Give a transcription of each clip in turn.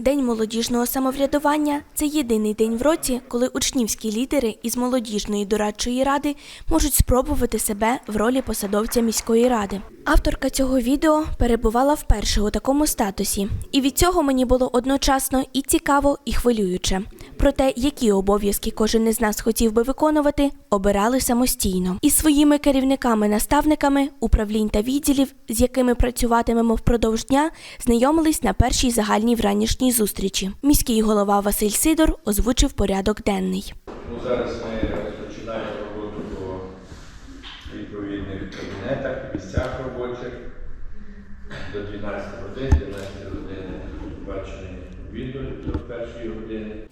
День молодіжного самоврядування це єдиний день в році, коли учнівські лідери із молодіжної дорадчої ради можуть спробувати себе в ролі посадовця міської ради. Авторка цього відео перебувала вперше у такому статусі, і від цього мені було одночасно і цікаво, і хвилююче. Про те, які обов'язки кожен із нас хотів би виконувати, обирали самостійно. Із своїми керівниками-наставниками управлінь та відділів, з якими працюватимемо впродовж дня, знайомились на першій загальній вранішній зустрічі. Міський голова Василь Сидор озвучив порядок денний. Ну, зараз ми розпочинаємо роботу по відповідних кабінетах, місцях робочих до 12 годин, 12 години бачені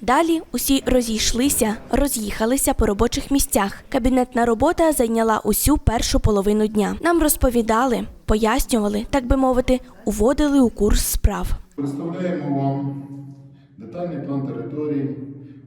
Далі усі розійшлися, роз'їхалися по робочих місцях. Кабінетна робота зайняла усю першу половину дня. Нам розповідали, пояснювали, так би мовити, уводили у курс справ. Представляємо вам детальний план території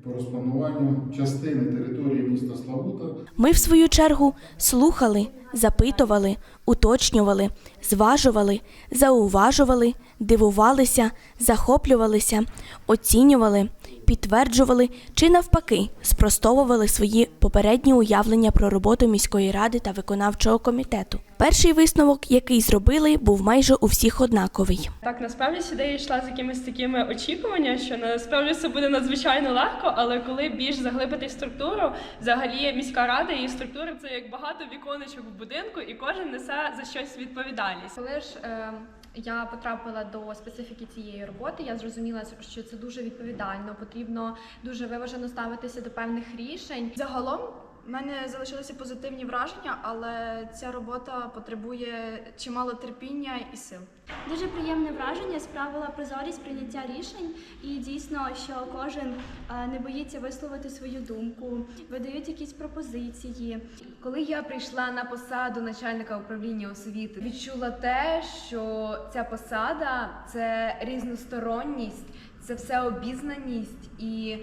по розпануванню частини території міста Славута. Ми, в свою чергу, слухали, запитували, уточнювали, зважували, зауважували, дивувалися, захоплювалися, оцінювали, підтверджували чи навпаки спростовували свої попередні уявлення про роботу міської ради та виконавчого комітету. Перший висновок, який зробили, був майже у всіх однаковий. Так, насправді сюди йшла з якимись такими очікуваннями, що насправді все буде надзвичайно легко, але коли більш заглибити структуру, взагалі міська рада і структура це як багато віконечок в будинку, і кожен несе за щось відповідальність. Коли ж е, я потрапила до специфіки цієї роботи, я зрозуміла, що це дуже відповідально. Потрібно дуже виважено ставитися до певних рішень. Загалом в мене залишилися позитивні враження, але ця робота потребує чимало терпіння і сил. Дуже приємне враження справила прозорість прийняття рішень, і дійсно, що кожен е, не боїться висловити свою думку, видають якісь пропозиції. Коли я прийшла на посаду начальника управління освіти, відчула те, що ця посада це різносторонність, це все обізнаність і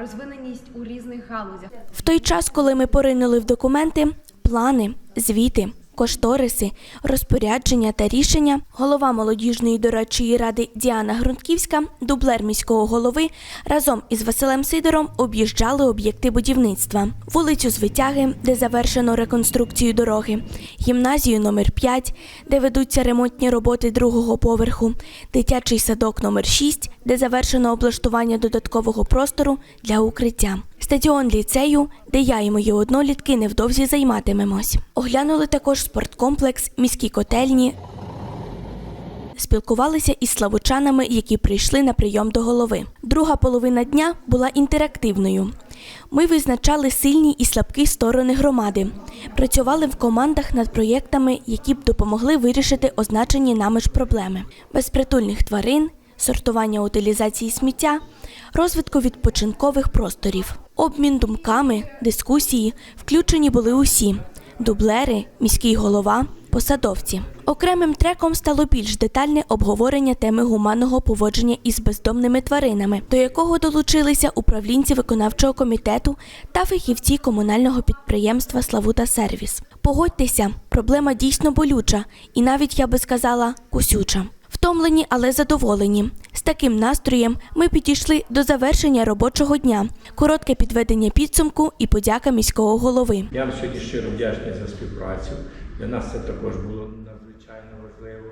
розвиненість у різних галузях. В той час, коли ми поринули в документи, плани, звіти, кошториси, розпорядження та рішення, голова молодіжної дорадчої ради Діана Грунтківська, дублер міського голови, разом із Василем Сидором об'їжджали об'єкти будівництва, вулицю Звитяги, де завершено реконструкцію дороги, гімназію номер 5 де ведуться ремонтні роботи другого поверху, дитячий садок номер 6 де завершено облаштування додаткового простору для укриття. Стадіон ліцею, де я і мої однолітки невдовзі займатимемось. Оглянули також спорткомплекс, міські котельні. Спілкувалися із славучанами, які прийшли на прийом до голови. Друга половина дня була інтерактивною. Ми визначали сильні і слабкі сторони громади, працювали в командах над проєктами, які б допомогли вирішити означені нами ж проблеми: безпритульних тварин, сортування утилізації сміття, розвитку відпочинкових просторів, обмін думками, дискусії. Включені були усі дублери, міський голова, посадовці. Окремим треком стало більш детальне обговорення теми гуманного поводження із бездомними тваринами, до якого долучилися управлінці виконавчого комітету та фахівці комунального підприємства Славута Сервіс. Погодьтеся, проблема дійсно болюча, і навіть я би сказала кусюча. Втомлені, але задоволені. З таким настроєм ми підійшли до завершення робочого дня. Коротке підведення підсумку і подяка міського голови. Я вам сьогодні щиро вдячний за співпрацю. Для нас це також було надзвичайно важливо.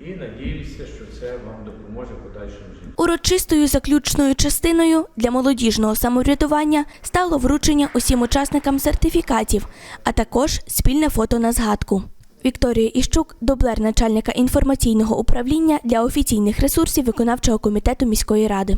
І надіюся, що це вам допоможе подальшому житті. Урочистою заключною частиною для молодіжного самоврядування стало вручення усім учасникам сертифікатів, а також спільне фото на згадку. Вікторія Іщук, дублер начальника інформаційного управління для офіційних ресурсів виконавчого комітету міської ради.